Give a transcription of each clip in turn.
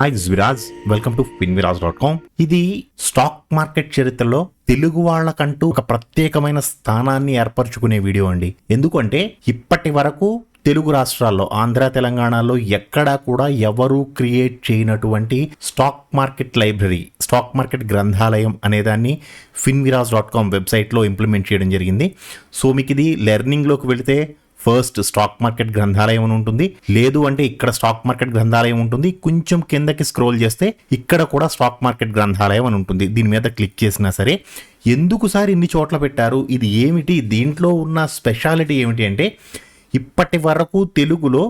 Hi this Viraj welcome to Viraj dot com ఇది stock market చరిత్రలో తెలుగు వాళ్ళకంటూ ఒక ప్రత్యేకమైన స్థానాన్ని ఏర్పరచుకునే వీడియో అండి. ఎందుకంటే ఇప్పటి వరకు తెలుగు రాష్ట్రాల్లో ఆంధ్ర తెలంగాణలో ఎక్కడా కూడా ఎవరూ క్రియేట్ చేయనటువంటి stock market library stock market గ్రంథాలయం అనేదాన్ని ఫిన్విరాజ్ డాట్ కామ్ వెబ్సైట్లో ఇంప్లిమెంట్ చేయడం జరిగింది. సో మీకు ఇది లెర్నింగ్లోకి వెళితే ఫస్ట్ స్టాక్ మార్కెట్ గ్రంథాలయం అని ఉంటుంది. లేదు అంటే ఇక్కడ స్టాక్ మార్కెట్ గ్రంథాలయం ఉంటుంది. కొంచెం కిందకి స్క్రోల్ చేస్తే ఇక్కడ కూడా స్టాక్ మార్కెట్ గ్రంథాలయం అని ఉంటుంది. దీని మీద క్లిక్ చేసినా సరే ఎందుకు సార్ ఇన్ని చోట్ల పెట్టారు? ఇది ఏమిటి? దీంట్లో ఉన్న స్పెషాలిటీ ఏమిటి అంటే ఇప్పటి వరకు తెలుగులో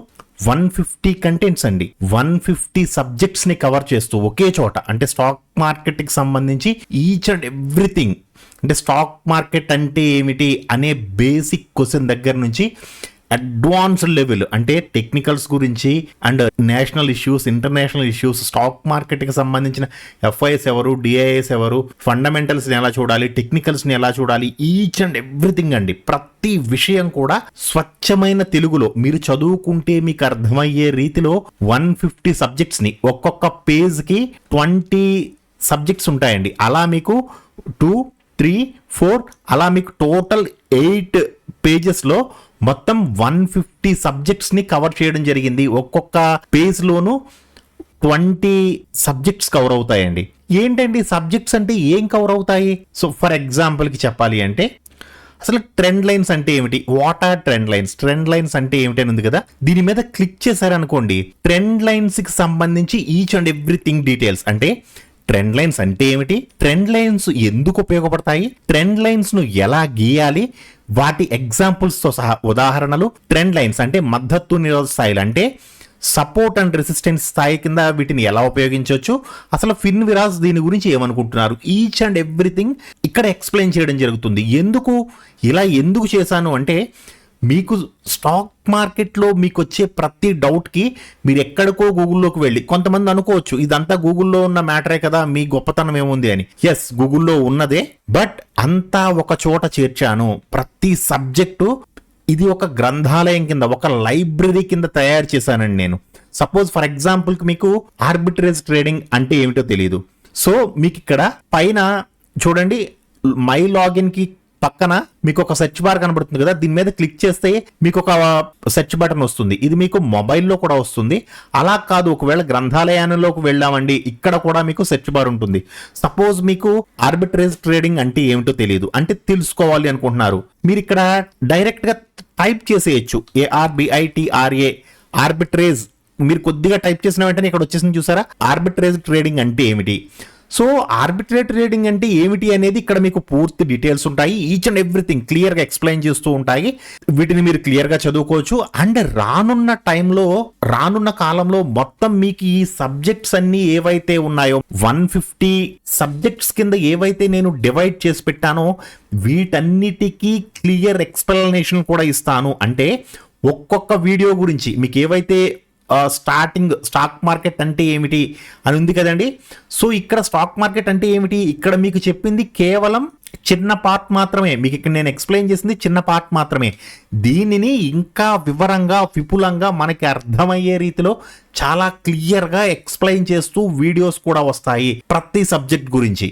వన్ ఫిఫ్టీ కంటెంట్స్ అండి. వన్ ఫిఫ్టీ సబ్జెక్ట్స్ని కవర్ చేస్తూ ఒకే చోట అంటే స్టాక్ మార్కెట్కి సంబంధించి ఈచ్ అండ్ ఎవ్రీథింగ్ అంటే స్టాక్ మార్కెట్ అంటే ఏమిటి అనే బేసిక్ క్వశ్చన్ దగ్గర నుంచి అడ్వాన్స్డ్ లెవెల్ అంటే టెక్నికల్స్ గురించి and national issues international issues stock మార్కెట్కి సంబంధించిన ఎఫ్ఐఎస్ ఎవరు డిఐఎస్ ఎవరు ఫండమెంటల్స్ని ఎలా చూడాలి టెక్నికల్స్ని ఎలా చూడాలి ఈచ్ అండ్ ఎవ్రీథింగ్ అండి. ప్రతి విషయం కూడా స్వచ్ఛమైన తెలుగులో మీరు చదువుకుంటే మీకు అర్థమయ్యే రీతిలో వన్ ఫిఫ్టీ సబ్జెక్ట్స్ని ఒక్కొక్క పేజ్కి ట్వంటీ సబ్జెక్ట్స్ ఉంటాయండి. అలా మీకు టూ త్రీ ఫోర్ అలా మీకు టోటల్ ఎయిట్ పేజెస్లో మొత్తం వన్ ఫిఫ్టీ సబ్జెక్ట్స్ని కవర్ చేయడం జరిగింది. ఒక్కొక్క పేజ్లోనూ ట్వంటీ సబ్జెక్ట్స్ కవర్ అవుతాయండి. ఏంటండి సబ్జెక్ట్స్ అంటే ఏం కవర్ అవుతాయి? సో ఫర్ ఎగ్జాంపుల్కి చెప్పాలి అంటే అసలు ట్రెండ్ లైన్స్ అంటే ఏమిటి? What are trend lines? Trend lines అంటే ఏమిటి అని ఉంది కదా? దీని మీద క్లిక్ చేశారనుకోండి ట్రెండ్ లైన్స్కి సంబంధించి ఈచ్ అండ్ ఎవ్రీథింగ్ డీటెయిల్స్ అంటే ట్రెండ్ లైన్స్ అంటే ఏమిటి? ట్రెండ్ లైన్స్ ఎందుకు ఉపయోగపడతాయి? ట్రెండ్ లైన్స్ను ఎలా గీయాలి? వాటి ఎగ్జాంపుల్స్తో సహా ఉదాహరణలు. ట్రెండ్ లైన్స్ అంటే మద్దతు నిరోధ స్థాయిలు అంటే సపోర్ట్ అండ్ రెసిస్టెన్స్ స్థాయి కింద వీటిని ఎలా ఉపయోగించవచ్చు? అసలు ఫిన్ విరాజ్ దీని గురించి ఏమనుకుంటున్నారు? ఈచ్ అండ్ ఎవ్రీథింగ్ ఇక్కడ ఎక్స్ప్లెయిన్ చేయడం జరుగుతుంది. ఎందుకు? ఇలా ఎందుకు చేశాను అంటే మీకు స్టాక్ మార్కెట్లో మీకు వచ్చే ప్రతి డౌట్కి మీరు ఎక్కడికో గూగుల్లోకి వెళ్ళి కొంతమంది అనుకోవచ్చు ఇదంతా గూగుల్లో ఉన్న మ్యాటరే కదా మీ గొప్పతనం ఏముంది అని. ఎస్ గూగుల్లో ఉన్నదే బట్ అంతా ఒక చోట చేర్చాను. ప్రతి సబ్జెక్టు ఇది ఒక గ్రంథాలయం కింద ఒక లైబ్రరీ కింద తయారు చేశానండి నేను. సపోజ్ ఫర్ ఎగ్జాంపుల్కి మీకు ఆర్బిట్రేజ్ ట్రేడింగ్ అంటే ఏమిటో తెలియదు సో మీకు ఇక్కడ పైన చూడండి మై లాగిన్కి పక్కన మీకు ఒక సెర్చ్ బార్ కనబడుతుంది కదా దీని మీద క్లిక్ చేస్తే మీకు ఒక సెర్చ్ బటన్ వస్తుంది. ఇది మీకు మొబైల్లో కూడా వస్తుంది. అలా కాదు ఒకవేళ గ్రంథాలయాలలోకి వెళ్ళామండి ఇక్కడ కూడా మీకు సెర్చ్ బార్ ఉంటుంది. సపోజ్ మీకు ఆర్బిట్రేజ్ ట్రేడింగ్ అంటే ఏమిటో తెలియదు అంటే తెలుసుకోవాలి అనుకుంటున్నారు. మీరు ఇక్కడ డైరెక్ట్గా టైప్ చేసేయచ్చు. ఏఆర్బిఐటిఆర్ఏ ఆర్బిట్రేజ్ మీరు కొద్దిగా టైప్ చేసిన వెంటనే ఇక్కడ వచ్చేసింది చూసారా? ఆర్బిట్రేజ్ ట్రేడింగ్ అంటే ఏమిటి? సో ఆర్బిట్రేట్ ట్రేడింగ్ అంటే ఏమిటి అనేది ఇక్కడ మీకు పూర్తి డీటెయిల్స్ ఉంటాయి. ఈచ్ అండ్ ఎవ్రీథింగ్ క్లియర్గా ఎక్స్ప్లెయిన్ చేస్తూ ఉంటాయి. వీటిని మీరు క్లియర్గా చదువుకోవచ్చు. అండ్ రానున్న టైంలో రానున్న కాలంలో మొత్తం మీకు ఈ సబ్జెక్ట్స్ అన్ని ఏవైతే ఉన్నాయో వన్ ఫిఫ్టీ సబ్జెక్ట్స్ కింద ఏవైతే నేను డివైడ్ చేసి పెట్టానో వీటన్నిటికీ క్లియర్ ఎక్స్ప్లెనేషన్ కూడా ఇస్తాను. అంటే ఒక్కొక్క వీడియో గురించి మీకు ఏవైతే స్టార్టింగ్ స్టాక్ మార్కెట్ అంటే ఏమిటి అని ఉంది కదండి. సో ఇక్కడ స్టాక్ మార్కెట్ అంటే ఏమిటి? ఇక్కడ మీకు చెప్పింది కేవలం చిన్న పార్ట్ మాత్రమే. మీకు ఇక్కడ నేను ఎక్స్ప్లెయిన్ చేసింది చిన్న పార్ట్ మాత్రమే. దీనిని ఇంకా వివరంగా విపులంగా మనకి అర్థమయ్యే రీతిలో చాలా క్లియర్గా ఎక్స్ప్లెయిన్ చేస్తూ వీడియోస్ కూడా వస్తాయి ప్రతి సబ్జెక్ట్ గురించి.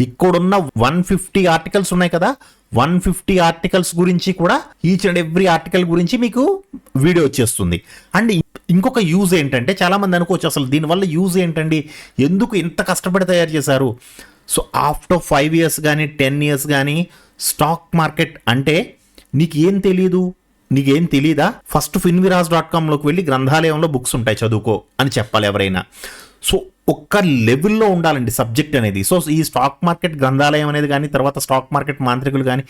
ఇక్కడున్న వన్ ఫిఫ్టీ ఆర్టికల్స్ ఉన్నాయి కదా. వన్ ఫిఫ్టీ ఆర్టికల్స్ గురించి కూడా ఈచ్ అండ్ ఎవ్రీ ఆర్టికల్ గురించి మీకు వీడియో వచ్చేస్తుంది. అండ్ ఇంకొక యూజ్ ఏంటంటే చాలా మంది అనుకోవచ్చు అసలు దీనివల్ల యూజ్ ఏంటండి? ఎందుకు ఇంత కష్టపడి తయారు చేశారు? సో ఆఫ్టర్ ఫైవ్ ఇయర్స్ కానీ టెన్ ఇయర్స్ కానీ స్టాక్ మార్కెట్ అంటే నీకు ఏం తెలియదు నీకేం తెలీదా? ఫస్ట్ ఫిన్విరాజ్ డాట్ కామ్లోకి వెళ్ళి గ్రంథాలయంలో బుక్స్ ఉంటాయి చదువుకో అని చెప్పాలి ఎవరైనా. సో ఒక్క లెవెల్లో ఉండాలండి సబ్జెక్ట్ అనేది. సో ఈ స్టాక్ మార్కెట్ గ్రంథాలయం అనేది కానీ తర్వాత స్టాక్ మార్కెట్ మాంత్రికులు కానీ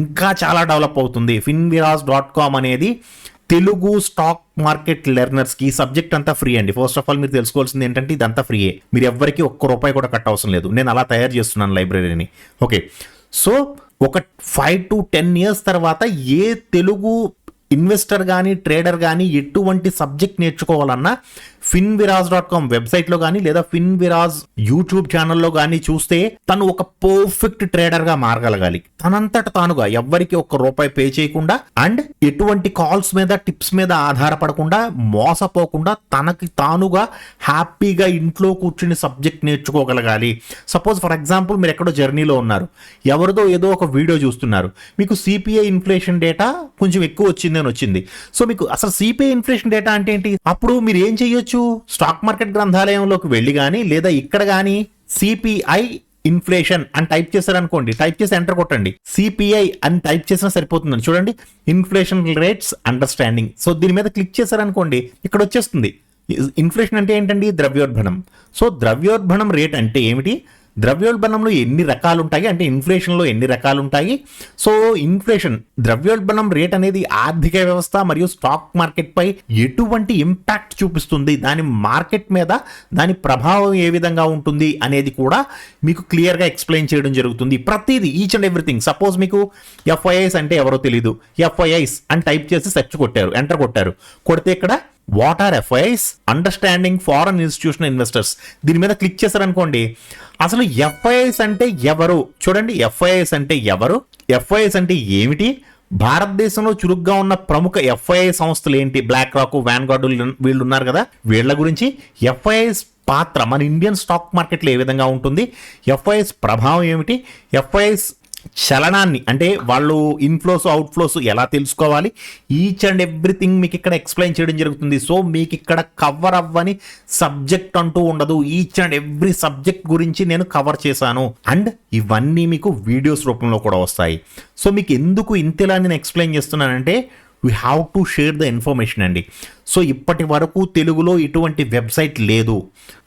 ఇంకా చాలా డెవలప్ అవుతుంది. ఫిన్విరాజ్ డాట్ కామ్ అనేది తెలుగు స్టాక్ మార్కెట్ లెర్నర్స్కి సబ్జెక్ట్ అంతా ఫ్రీ అండి. ఫస్ట్ ఆఫ్ ఆల్ మీరు తెలుసుకోవాల్సింది ఏంటంటే ఇదంతా ఫ్రీయే మీరు ఎవ్వరికి ఒక్క రూపాయి కూడా కట్ అవసరం లేదు. నేను అలా తయారు చేస్తున్నాను లైబ్రరీని ఓకే సో ఒక ఫైవ్ టు టెన్ ఇయర్స్ తర్వాత ఏ తెలుగు ఇన్వెస్టర్ కానీ ట్రేడర్ కానీ ఎటువంటి సబ్జెక్ట్ నేర్చుకోవాలన్నా ఫిన్ విరాజ్ డాట్ కామ్ వెబ్సైట్లో కానీ లేదా ఫిన్ విరాజ్ యూట్యూబ్ ఛానల్లో కానీ చూస్తే తను ఒక పర్ఫెక్ట్ ట్రేడర్గా మారగలగాలి. తనంతట తానుగా ఎవ్వరికి ఒక్క రూపాయి పే చేయకుండా అండ్ ఎటువంటి కాల్స్ మీద టిప్స్ మీద ఆధారపడకుండా మోసపోకుండా తనకి తానుగా హ్యాపీగా ఇంట్లో కూర్చుని సబ్జెక్ట్ నేర్చుకోగలగాలి. సపోజ్ ఫర్ ఎగ్జాంపుల్ మీరు ఎక్కడో జర్నీలో ఉన్నారు. ఎవరిదో ఏదో ఒక వీడియో చూస్తున్నారు. మీకు సిపిఐ ఇన్ఫ్లేషన్ డేటా కొంచెం ఎక్కువ వచ్చింది అని వచ్చింది. సో మీకు అసలు సిపిఐ ఇన్ఫ్లేషన్ డేటా అంటే ఏంటి? అప్పుడు మీరు ఏం చేయొచ్చు? స్టాక్ మార్కెట్ గ్రంథాలయంలోకి వెళ్ళి కానీ లేదా ఇక్కడ కానీ సిపిఐ ఇన్ఫ్లేషన్ అని టైప్ చేశారనుకోండి టైప్ చేసి ఎంటర్ కొట్టండి. సిపిఐ అని టైప్ చేసినా సరిపోతుందండి. చూడండి ఇన్ఫ్లేషన్ రేట్స్ అండర్స్టాండింగ్ సో దీని మీద క్లిక్ చేశారనుకోండి ఇక్కడ వచ్చేస్తుంది. ఇన్ఫ్లేషన్ అంటే ఏంటండి? ద్రవ్యోల్బణం సో ద్రవ్యోల్బణం రేట్ అంటే ఏమిటి? ద్రవ్యోల్బణంలో ఎన్ని రకాలు ఉంటాయి అంటే ఇన్ఫ్లేషన్లో ఎన్ని రకాలు ఉంటాయి సో ఇన్ఫ్లేషన్ ద్రవ్యోల్బణం రేట్ అనేది ఆర్థిక వ్యవస్థ మరియు స్టాక్ మార్కెట్పై ఎటువంటి ఇంపాక్ట్ చూపిస్తుంది? దాని మార్కెట్ మీద దాని ప్రభావం ఏ విధంగా ఉంటుంది అనేది కూడా మీకు క్లియర్గా ఎక్స్ప్లెయిన్ చేయడం జరుగుతుంది. ప్రతిదీ ఈచ్ అండ్ ఎవ్రీథింగ్. సపోజ్ మీకు ఎఫ్ఐఐస్ అంటే ఎవరో తెలియదు ఎఫ్ఐఐస్ అని టైప్ చేసి సెర్చ్ కొట్టారు ఎంటర్ కొట్టారు. కొడితే ఇక్కడ what are FIIs understanding foreign institution investors దీని మీద క్లిక్ చేశారనుకోండి. అసలు ఎఫ్ఐఐస్ అంటే ఎవరు? చూడండి ఎఫ్ఐఐస్ అంటే ఎవరు? ఎఫ్ఐఐస్ అంటే ఏమిటి? భారతదేశంలో చురుగ్గా ఉన్న ప్రముఖ ఎఫ్ఐఐ సంస్థలు ఏంటి? బ్లాక్ రాక్ వ్యాన్గార్డ్ వీళ్ళు ఉన్నారు కదా? వీళ్ళ గురించి ఎఫ్ఐఐస్ పాత్ర మన ఇండియన్ స్టాక్ మార్కెట్లో ఏ విధంగా ఉంటుంది? ఎఫ్ఐఎస్ ప్రభావం ఏమిటి? ఎఫ్ఐఎస్ చలనాన్ని అంటే వాళ్ళు ఇన్ఫ్లోస్ అవుట్ఫ్లోస్ ఎలా తెలుసుకోవాలి? ఈచ్ అండ్ ఎవ్రీథింగ్ మీకు ఇక్కడ ఎక్స్ప్లెయిన్ చేయడం జరుగుతుంది. సో మీకు ఇక్కడ కవర్ అవ్వని సబ్జెక్ట్ అంటూ ఉండదు. ఈచ్ అండ్ ఎవ్రీ సబ్జెక్ట్ గురించి నేను కవర్ చేశాను. అండ్ ఇవన్నీ మీకు వీడియోస్ రూపంలో కూడా వస్తాయి. సో మీకు ఎందుకు ఇంతలా నేను ఎక్స్ప్లెయిన్ చేస్తున్నానంటే we have to share the information అండి. సో ఇప్పటి వరకు తెలుగులో ఇటువంటి వెబ్సైట్ లేదు.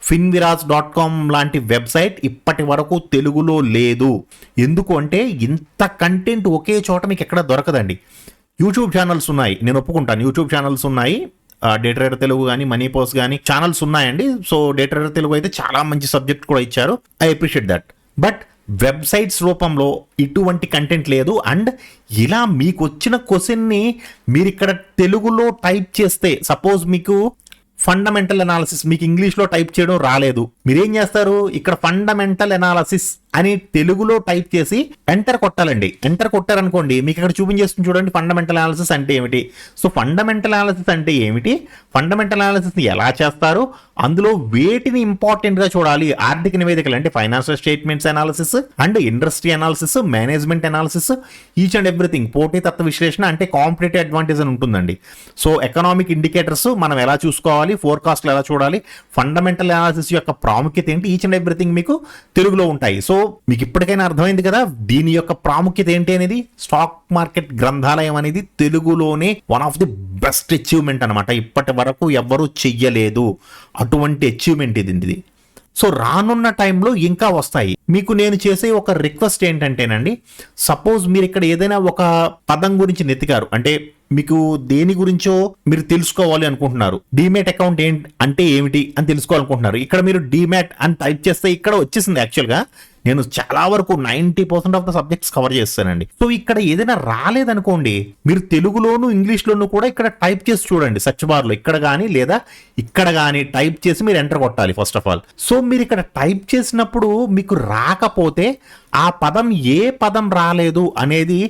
ఫిన్విరాజ్ డాట్ కామ్ లాంటి వెబ్సైట్ ఇప్పటి వరకు తెలుగులో లేదు. ఎందుకు అంటే ఇంత కంటెంట్ ఒకే చోట మీకు ఎక్కడ దొరకదండి. యూట్యూబ్ ఛానల్స్ ఉన్నాయి. నేను ఒప్పుకుంటాను. యూట్యూబ్ ఛానల్స్ ఉన్నాయి. డేటరేటర్ తెలుగు కానీ మనీ పోస్ట్ కానీ ఛానల్స్ ఉన్నాయండి. సో డేటరేటర్ తెలుగు అయితే చాలా మంచి సబ్జెక్ట్ కూడా ఇచ్చారు. I appreciate that but websites రూపంలో ఇటువంటి కంటెంట్ లేదు. అండ్ ఇలా మీకు వచ్చిన క్వశ్చన్ని మీరు ఇక్కడ తెలుగులో టైప్ చేస్తే సపోజ్ మీకు ఫండమెంటల్ అనాలిసిస్ మీకు ఇంగ్లీష్లో టైప్ చేయడం రాలేదు. మీరేం చేస్తారు? ఇక్కడ ఫండమెంటల్ అనాలిసిస్ అని తెలుగులో టైప్ చేసి ఎంటర్ కొట్టాలండి. ఎంటర్ కొట్టారనుకోండి మీకు ఇక్కడ చూపించేస్తుంది చూడండి ఫండమెంటల్ అనాలిసిస్ అంటే ఏమిటి? సో ఫండమెంటల్ అనాలిసిస్ అంటే ఏమిటి? ఫండమెంటల్ అనాలిసిస్ ఎలా చేస్తారు? అందులో వేటిని ఇంపార్టెంట్గా చూడాలి? ఆర్థిక నివేదికలు అంటే financial statements analysis and industry analysis management analysis each and everything పోటీతత్వ విశ్లేషణ అంటే కాంపిటేటివ్ అడ్వాంటేజ్ అని ఉంటుందండి. సో ఎకనామిక్ ఇండికేటర్స్ మనం ఎలా చూసుకోవాలి? ఫోర్కాస్ట్లు ఎలా చూడాలి ఫండమెంటల్ అనాలిసిస్ యొక్క ప్రాముఖ్యత ఏంటి ఈచ్ అండ్ ఎవ్రీథింగ్ మీకు తెలుగులో ఉంటాయి. సో మీకు ఇప్పటికైనా అర్థమైంది కదా దీని యొక్క ప్రాముఖ్యత ఏంటి అనేది స్టాక్ మార్కెట్ గ్రంథాలయం అనేది తెలుగులోనే one of the best achievement అనమాట ఇప్పటి వరకు ఎవ్వరూ చెయ్యలేదు. అటువంటి అచీవ్మెంట్ ఇది. సో రానున్న టైంలో ఇంకా వస్తాయి. మీకు నేను చేసే ఒక రిక్వెస్ట్ ఏంటంటేనండి సపోజ్ మీరు ఇక్కడ ఏదైనా ఒక పదం గురించి నెతికారు అంటే మీకు దేని గురించో మీరు తెలుసుకోవాలి అనుకుంటున్నారు. డిమేట్ అకౌంట్ ఏంటి అంటే ఏమిటి అని తెలుసుకోవాలనుకుంటున్నారు. ఇక్కడ మీరు డిమాట్ అని టైప్ చేస్తే ఇక్కడ వచ్చేసింది యాక్చువల్గా నేను చాలా వరకు ninety percent of the subjects cover చేస్తానండి. సో ఇక్కడ ఏదైనా రాలేదనుకోండి మీరు తెలుగులోను ఇంగ్లీష్లోను కూడా ఇక్కడ టైప్ చేసి చూడండి. సర్చ్ బార్లో ఇక్కడ కానీ లేదా ఇక్కడ కానీ టైప్ చేసి మీరు ఎంటర్ కొట్టాలి ఫస్ట్ ఆఫ్ ఆల్. సో మీరు ఇక్కడ టైప్ చేసినప్పుడు మీకు రాకపోతే ఆ పదం ఏ పదం రాలేదు అనేది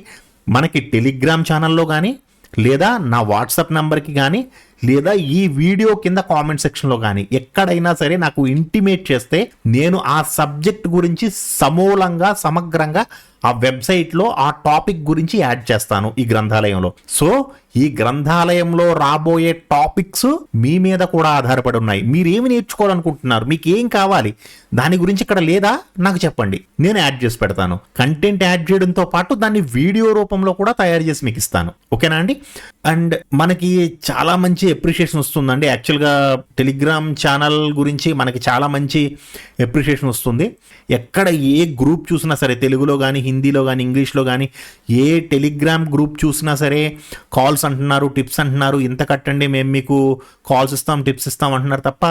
మనకి టెలిగ్రామ్ ఛానల్లో కానీ లేదా నా వాట్సాప్ నెంబర్కి కానీ లేదా ఈ వీడియో కింద కామెంట్ సెక్షన్లో కానీ ఎక్కడైనా సరే నాకు ఇంటిమేట్ చేస్తే నేను ఆ సబ్జెక్ట్ గురించి సమూలంగా సమగ్రంగా ఆ వెబ్సైట్లో ఆ టాపిక్ గురించి యాడ్ చేస్తాను ఈ గ్రంథాలయంలో. సో ఈ గ్రంథాలయంలో రాబోయే టాపిక్స్ మీ మీద కూడా ఆధారపడి ఉన్నాయి. మీరేమి నేర్చుకోవాలనుకుంటున్నారు? మీకు ఏం కావాలి? దాని గురించి ఇక్కడ లేదా? నాకు చెప్పండి. నేను యాడ్ చేసి పెడతాను. కంటెంట్ యాడ్ చేయడంతో పాటు దాన్ని వీడియో రూపంలో కూడా తయారు చేసి మీకు ఇస్తాను. ఓకేనా అండి? అండ్ మనకి చాలా మంచి ఎప్రిషియేషన్ వస్తుందండి. యాక్చువల్గా టెలిగ్రామ్ ఛానల్ గురించి మనకి చాలా మంచి ఎప్రిషియేషన్ వస్తుంది. ఎక్కడ ఏ గ్రూప్ చూసినా సరే తెలుగులో కానీ హిందీలో కానీ ఇంగ్లీష్లో కానీ ఏ టెలిగ్రామ్ గ్రూప్ చూసినా సరే కాల్స్ అంటున్నారు టిప్స్ అంటున్నారు ఇంత కట్టండి మేము మీకు కాల్స్ ఇస్తాం టిప్స్ ఇస్తాం అంటున్నారు తప్ప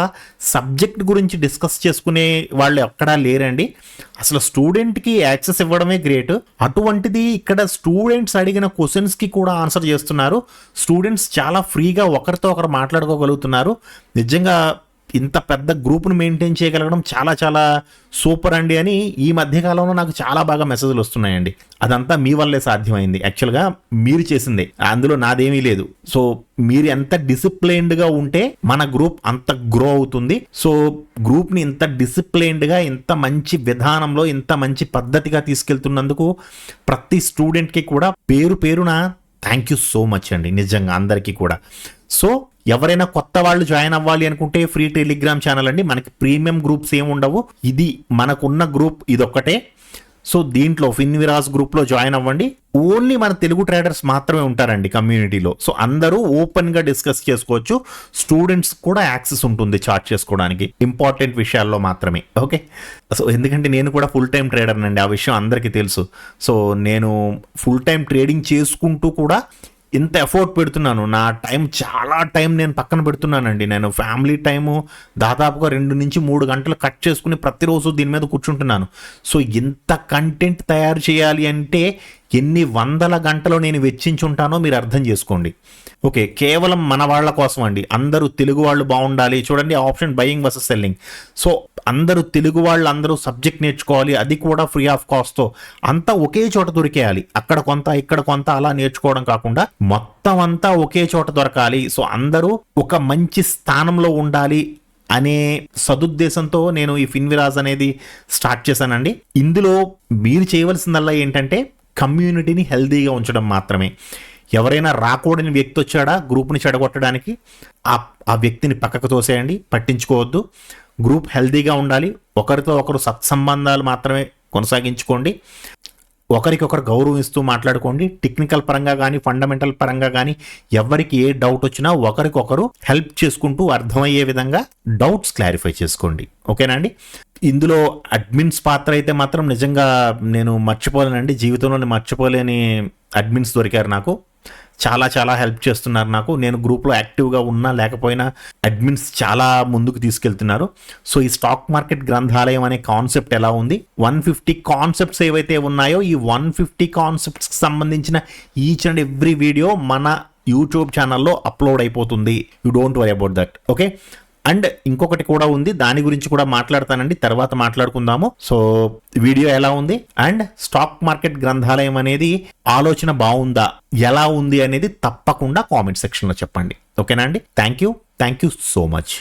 సబ్జెక్ట్ గురించి డిస్కస్ చేసుకునే వాళ్ళు ఎక్కడా లేరండి. అసలు స్టూడెంట్కి యాక్సెస్ ఇవ్వడమే గ్రేట్ అటువంటిది ఇక్కడ స్టూడెంట్స్ అడిగిన క్వశ్చన్స్కి కూడా ఆన్సర్ చేస్తున్నారు. స్టూడెంట్స్ చాలా ఫ్రీగా ఒకరితో ఒకరు మాట్లాడుకోగలుగుతున్నారు. నిజంగా ఇంత పెద్ద గ్రూప్ను మెయింటైన్ చేయగలగడం చాలా చాలా సూపర్ అండి అని ఈ మధ్య కాలంలో నాకు చాలా బాగా మెసేజ్లు వస్తున్నాయండి. అదంతా మీ వల్లే సాధ్యమైంది. యాక్చువల్గా మీరు చేసిందే. అందులో నాదేమీ లేదు. సో మీరు ఎంత డిసిప్లైన్డ్గా ఉంటే మన గ్రూప్ అంత గ్రో అవుతుంది. సో గ్రూప్ని ఇంత డిసిప్లైన్డ్గా ఇంత మంచి విధానంలో ఇంత మంచి పద్ధతిగా తీసుకెళ్తున్నందుకు ప్రతి స్టూడెంట్కి కూడా పేరు పేరున థ్యాంక్ యూ సో మచ్ అండి నిజంగా అందరికీ కూడా. సో ఎవరైనా కొత్త వాళ్ళు జాయిన్ అవ్వాలి అనుకుంటే ఫ్రీ టెలిగ్రామ్ ఛానల్ అండి మనకి ప్రీమియం గ్రూప్స్ ఏమి ఉండవు. ఇది మనకున్న గ్రూప్ ఇదొక్కటే. సో దీంట్లో ఫిన్విరాజ్ గ్రూప్లో జాయిన్ అవ్వండి. ఓన్లీ మన తెలుగు ట్రేడర్స్ మాత్రమే ఉంటారండి కమ్యూనిటీలో. సో అందరూ ఓపెన్గా డిస్కస్ చేసుకోవచ్చు. స్టూడెంట్స్ కూడా యాక్సెస్ ఉంటుంది చార్ట్ చేసుకోవడానికి. ఇంపార్టెంట్ విషయాల్లో మాత్రమే. ఓకే? సో ఎందుకంటే నేను కూడా ఫుల్ టైం ట్రేడర్ అండి ఆ విషయం అందరికీ తెలుసు. సో నేను ఫుల్ టైం ట్రేడింగ్ చేసుకుంటూ కూడా ఇంత ఎఫోర్ట్ పెడుతున్నాను. నా టైం చాలా టైం నేను పక్కన పెడుతున్నానండి. నేను ఫ్యామిలీ టైము దాదాపుగా రెండు నుంచి మూడు గంటలు కట్ చేసుకుని ప్రతిరోజు దీని మీద కూర్చుంటున్నాను. సో ఇంత కంటెంట్ తయారు చేయాలి అంటే ఎన్ని వందల గంటలు నేను వెచ్చించుంటానో మీరు అర్థం చేసుకోండి. ఓకే కేవలం మన వాళ్ళ కోసం అండి. అందరూ తెలుగు వాళ్ళు బాగుండాలి. చూడండి option buying versus selling so అందరూ తెలుగు వాళ్ళు అందరూ సబ్జెక్ట్ నేర్చుకోవాలి అది కూడా ఫ్రీ ఆఫ్ కాస్ట్తో. అంతా ఒకే చోట దొరికేయాలి. అక్కడ కొంత ఇక్కడ కొంత అలా నేర్చుకోవడం కాకుండా మొత్తం అంతా ఒకే చోట దొరకాలి. సో అందరూ ఒక మంచి స్థానంలో ఉండాలి అనే సదుద్దేశంతో నేను ఈ ఫిన్విరాజ్ అనేది స్టార్ట్ చేశానండి. ఇందులో మీరు చేయవలసిందల్లా ఏంటంటే కమ్యూనిటీని హెల్దీగా ఉంచడం మాత్రమే. ఎవరైనా రాకూడని వ్యక్తి వచ్చాడా గ్రూప్ని చెడగొట్టడానికి ఆ ఆ వ్యక్తిని పక్కకు తోసేయండి పట్టించుకోవద్దు. గ్రూప్ హెల్దీగా ఉండాలి. ఒకరితో ఒకరు సత్సంబంధాలు మాత్రమే కొనసాగించుకోండి. ఒకరికొకరు గౌరవిస్తూ మాట్లాడుకోండి. టెక్నికల్ పరంగా కానీ ఫండమెంటల్ పరంగా కానీ ఎవరికి ఏ డౌట్ వచ్చినా ఒకరికొకరు హెల్ప్ చేసుకుంటూ అర్థమయ్యే విధంగా డౌట్స్ క్లారిఫై చేసుకోండి. ఓకేనా అండి? ఇందులో అడ్మిన్స్ పాత్ర అయితే మాత్రం నిజంగా నేను మర్చిపోలేనండి. జీవితంలో మర్చిపోలేని అడ్మిన్స్ దొరికారు నాకు. చాలా చాలా హెల్ప్ చేస్తున్నారు నాకు. నేను గ్రూప్లో యాక్టివ్గా ఉన్నా లేకపోయినా అడ్మిన్స్ చాలా ముందుకు తీసుకెళ్తున్నారు. సో ఈ స్టాక్ మార్కెట్ గ్రంథాలయం అనే కాన్సెప్ట్ ఎలా ఉంది? వన్ ఫిఫ్టీ కాన్సెప్ట్స్ ఏవైతే ఉన్నాయో ఈ వన్ ఫిఫ్టీ కాన్సెప్ట్స్కి సంబంధించిన ఈచ్ అండ్ ఎవ్రీ వీడియో మన యూట్యూబ్ ఛానల్లో అప్లోడ్ అయిపోతుంది. You don't worry about that okay and ఇంకొకటి కూడా ఉంది దాని గురించి కూడా మాట్లాడతానండి తర్వాత మాట్లాడుకుందాము. సో వీడియో ఎలా ఉంది? అండ్ స్టాక్ మార్కెట్ గ్రంథాలయం అనేది ఆలోచన బాగుందా ఎలా ఉంది అనేది తప్పకుండా కామెంట్ సెక్షన్లో చెప్పండి. ఓకేనా అండి? Thank you. Thank you so much.